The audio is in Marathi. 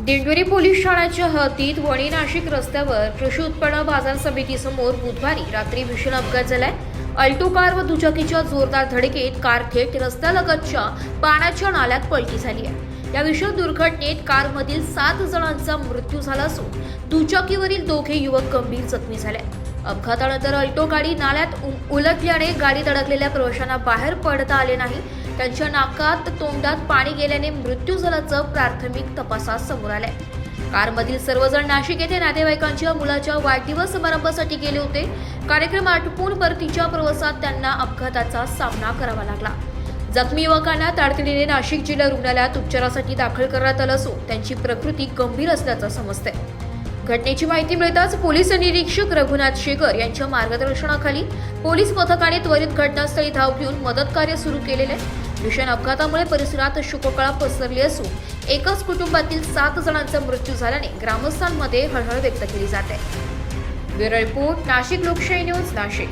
दिंडोरी पोलीस ठाण्याच्या हद्दीत वणी नाशिक रस्त्यावर कृषी उत्पन्न बाजार समितीसमोर बुधवारी रात्री भीषण अपघात झालाय. अल्टो कार व दुचाकीच्या जोरदार धडकेत कार थेट रस्त्यालगतच्या पाण्याच्या नाल्यात पलटी झाली आहे. या भीषण दुर्घटनेत कारमधील सात जणांचा मृत्यू झाला असून दुचाकीवरील दोघे युवक गंभीर जखमी झाले. अपघातानंतर अल्टो गाडी नाल्यात उ- उलटल्याने गाडीत अडकलेल्या प्रवाशांना बाहेर पडता आले नाही. त्यांच्या नाकात तोंडात पाणी गेल्याने मृत्यू झाल्याचं प्राथमिक तपासात समोर आलंय. कारमधील सर्वजण नाशिक येथे नातेवाईकांच्या मुलाच्या वाढदिवस समारंभासाठी गेले होते. कार्यक्रम आटपून परतीच्या प्रवासात त्यांना अपघाताचा सामना करावा लागला. जखमी युवकांना तातडीने नाशिक जिल्हा रुग्णालयात उपचारासाठी दाखल करण्यात आलं असून त्यांची प्रकृती गंभीर असल्याचं समजतंय. घटनेची माहिती मिळताच पोलीस निरीक्षक रघुनाथ शेखर यांच्या मार्गदर्शनाखाली पोलीस पथकाने त्वरित घटनास्थळी धाव घेऊन मदत कार्य सुरू केलेले आहे. भीषण अपघातामुळे परिसरात शोककळा पसरली असून एकाच कुटुंबातील सात जणांचा मृत्यू झाल्याने ग्रामस्थांमध्ये हळहळ व्यक्त केली जाते ब्युरो रिपोर्ट नाशिक लोकशाही न्यूज नाशिक